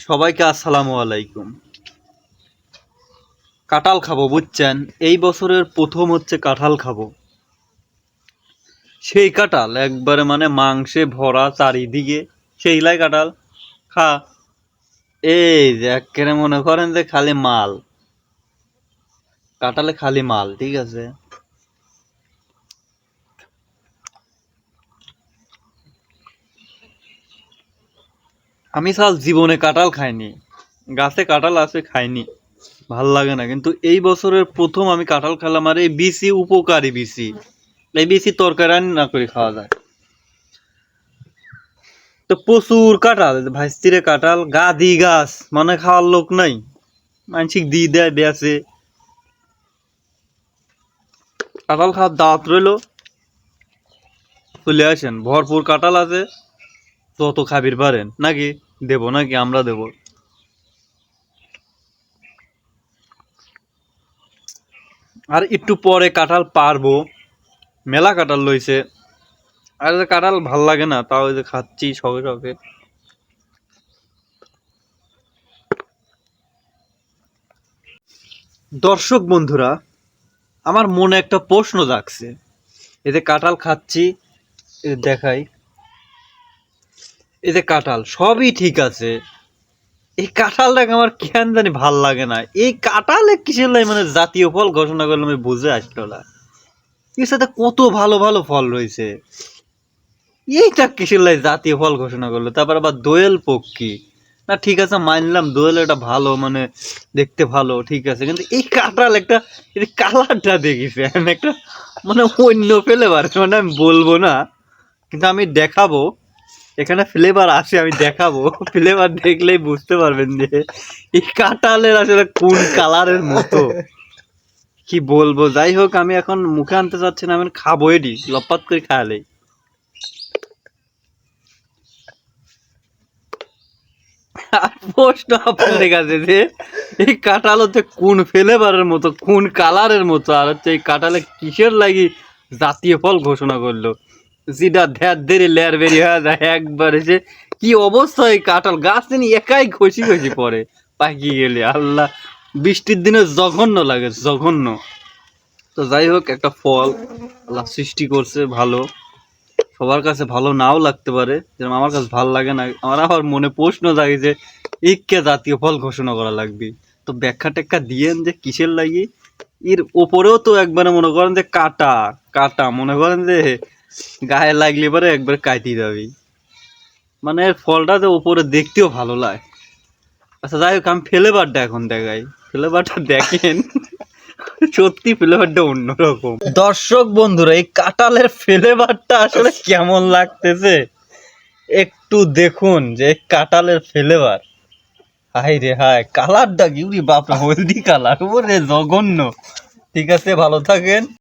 সবাইকে আসসালামু আলাইকুম। কাঁঠাল খাব, বুঝছেন? এই বছরের প্রথম হচ্ছে কাঁঠাল খাব। সেই কাঁঠাল একবারে মানে মাংসে ভরা চারিদিকে সেইলাই কাঁঠাল, খা। এই যে মনে করেন যে খালি মাল। কাঁঠালে খালি মাল, ঠিক আছে? আমি সাল জীবনে কাঁঠাল খাইনি। গাছে কাঁঠাল আছে, খাইনি। ভালো লাগে না। কিন্তু এই বছরের প্রথম আমি কাঁঠাল খেলাম আর এই বিসি, উপকারী বিসি। এই বিসি তরকারি রান্না করে খাওয়া যায়। তো প্রচুর কাঁঠাল ভাইস্তিরে কাঁঠাল, গাদি গাছ মানে খাওয়ার লোক নাই। মানসিক দিয়ে দেয় বেছে কাঁঠাল খাওয়ার দাওয়াত রইল। চলে আসেন, ভরপুর কাঁঠাল আছে। যত খাবির পারেন। নাকি? দেব নাকি? আমরা দেব। আর একটু পরে কাঁঠাল পারব। মেলা কাঁঠাল লইছে। আর কাঁঠাল ভালো লাগে না, তাও যে খাচ্ছি শখে শখে দর্শক বন্ধুরা, আমার মনে একটা প্রশ্ন জাগছে। এতে কাঁঠাল খাচ্ছি দেখাই। এই যে কাঁঠাল, সবই ঠিক আছে। এই কাঁঠালটাকে আমার কেন জানি ভালো লাগে না। এই কাঁঠালে কিসের লাই মানে জাতীয় ফল ঘোষণা করলে আমি বুঝে আসলো না। এর সাথে কত ভালো ভালো ফল রয়েছে। এইটা কিসের লাই জাতীয় ফল ঘোষণা করল? তারপর আবার দোয়েল পক্ষী। না, ঠিক আছে, মানলাম দোয়েল এটা ভালো মানে দেখতে ভালো, ঠিক আছে। কিন্তু এই কাঁঠাল একটা, এই কালারটা দেখিছেন একটা মানে অন্য ফ্লেভার মানে আমি বলব না। কিন্তু আমি দেখাবো। এখানে ফ্লেভার আছে, আমি দেখাবো। ফ্লেভার দেখলেই বুঝতে পারবেন যে, এই কাঁঠালের আসলে কোন কালারের মতো। কি বলব? যাই হোক, আমি এখন মুখে আনতে চাচ্ছি না, আমি খাব এডি লপাত করে খাওয়ালে আর প্রশ্ন আপনাদের কাছে যে, এই কাঁঠাল হচ্ছে কোন ফ্লেভারের মতো, কোন কালারের মতো, আর হচ্ছে এই কাঁঠালে কিসের লাগি জাতীয় ফল ঘোষণা করল? যেটা ধ্যার ধরে লেয়ার বেরিয়ে হয়ে যায় একবার এসে। কি অবস্থা এই কাঁঠাল? গাছ তিনি একাই ঘষি ঘষি পড়ে। পাকিয়ে গেলে। আল্লাহ, বৃষ্টির দিনে জঘন্য লাগে, জঘন্য। তো যাই হোক, একটা ফল আল্লাহ সৃষ্টি করছে, ভালো। সবার কাছে ভালো নাও লাগতে পারে। যেরকম আমার কাছে ভালো লাগে না, আমার আবার মনে প্রশ্ন জাগে যে ইকে জাতীয় ফল ঘোষণা করা লাগবে। তো ব্যাখ্যা টেক্কা দিয়েন যে কিসের লাগি? এর ওপরেও তো একবারে মনে করেন যে কাটা কাটা। মনে করেন যে গায়ে লাগলে পরে একবার কাটি যাবি মানে ফলটা তো উপরে দেখতেও ভালো লাগে। আচ্ছা যাই হোক, আমি ফ্লেভারটা এখন দেখাই। ফ্লেভারটা দেখেন। সত্যি ফ্লেভারটা অন্যরকম। দর্শক বন্ধুরা, এই কাঁঠালের ফ্লেভারটা আসলে কেমন লাগতেছে? একটু দেখুন যে এই কাঁঠালের ফ্লেভার। হাই রে হাই কালারটা কি বাপরে, হলদি কালার। ওরে জঘন্য। ঠিক আছে, ভালো থাকেন।